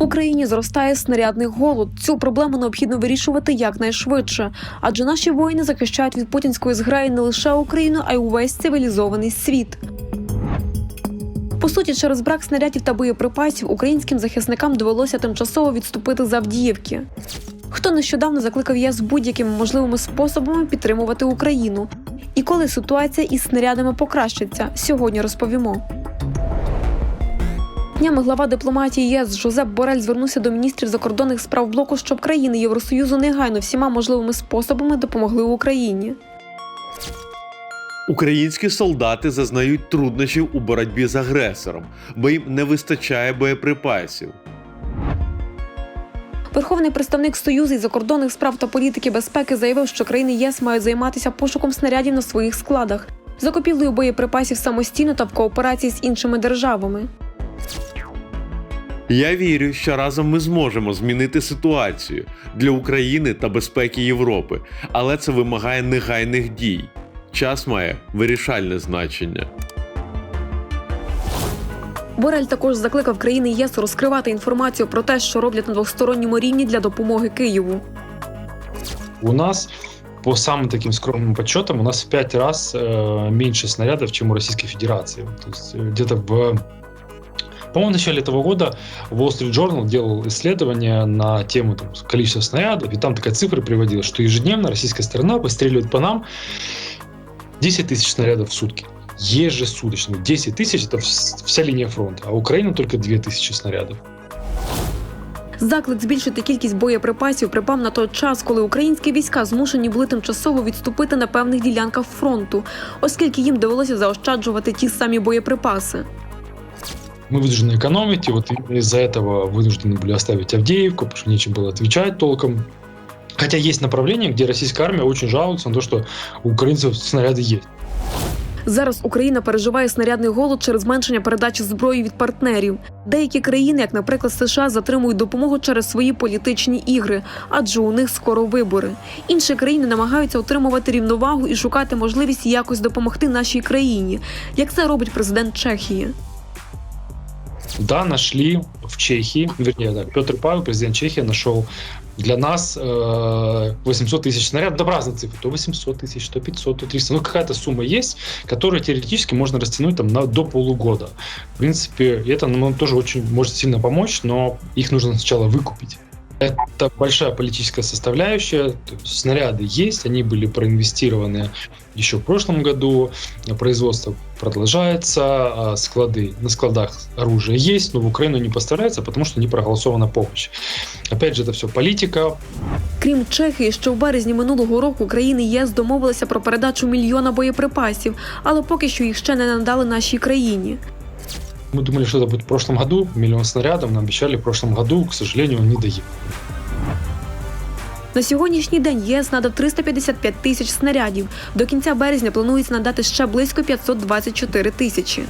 Україні зростає снарядний голод. Цю проблему необхідно вирішувати якнайшвидше, адже наші воїни захищають від путінської зграї не лише Україну, а й увесь цивілізований світ. По суті, через брак снарядів та боєприпасів українським захисникам довелося тимчасово відступити з Авдіївки. Хто нещодавно закликав ЄС будь-якими можливими способами підтримувати Україну? І коли ситуація із снарядами покращиться, сьогодні розповімо. Днями глава дипломатії ЄС Жозеп Борель звернувся до міністрів закордонних справ блоку, щоб країни Євросоюзу негайно всіма можливими способами допомогли Україні. Українські солдати зазнають труднощів у боротьбі з агресором, бо їм не вистачає боєприпасів. Верховний представник Союзу із закордонних справ та політики безпеки заявив, що країни ЄС мають займатися пошуком снарядів на своїх складах, закупівлею боєприпасів самостійно та в кооперації з іншими державами. Я вірю, що разом ми зможемо змінити ситуацію для України та безпеки Європи, але це вимагає негайних дій. Час має вирішальне значення. Борель також закликав країни ЄС розкривати інформацію про те, що роблять на двосторонньому рівні для допомоги Києву. У нас по самым таким скромным подсчетам у нас в пять раз э, меньше снарядов, чем у Российской Федерации. То есть э, где-то в по-моему, в начале этого года Wall Street Journal делал исследование на тему там, количества снарядов, и там такая цифра приводила, что ежедневно российская сторона выстреливает по нам 10 тысяч снарядов в сутки. Ежесуточно. 10 тысяч – это вс- вся линия фронта, а Украина только 2 тысячи снарядов. Заклик збільшити кількість боєприпасів припав на той час, коли українські війська змушені були тимчасово відступити на певних ділянках фронту, оскільки їм довелося заощаджувати ті самі боєприпаси. Мы вынуждены экономить, и вот именно из-за этого вынуждены были оставить Авдеевку, потому что нечем было отвечать толком. Хотя есть направления, где российская армия очень жалуется на то, что у украинцев снаряды есть. Зараз Україна переживає снарядний голод через зменшення передачі зброї від партнерів. Деякі країни, як наприклад США, затримують допомогу через свої політичні ігри, адже у них скоро вибори. Інші країни намагаються отримувати рівновагу і шукати можливість якось допомогти нашій країні, як це робить президент Чехії. Да, нашли в Чехии, вернее, да, Петр Павел, президент Чехии, нашел для нас э, 800 тысяч снарядов, да, разные цифры, то 800 тысяч, то 500, то 300, ну какая-то сумма есть, которую теоретически можно растянуть там на, до полугода. В принципе, это нам тоже очень может сильно помочь, но их нужно сначала выкупить. Это большая политическая составляющая. То есть снаряды есть, они были проинвестированы еще в прошлом году. Производство продолжается, а склады, на складах оружие есть, но в Украину не поставляется, потому что не проголосована помощь. Опять же, это все политика. Крім Чехії, що в березні минулого року країни ЄС домовилися про передачу мільйона боєприпасів, але поки що їх ще не надали нашій країні. Мы думали, что это будет в прошлом году, миллион снарядов, нам обещали в прошлом году, к сожалению, он не доехал. На сьогоднішній день ЄС надав 355 тисяч снарядів. До кінця березня планується надати ще близько 524 тисячі.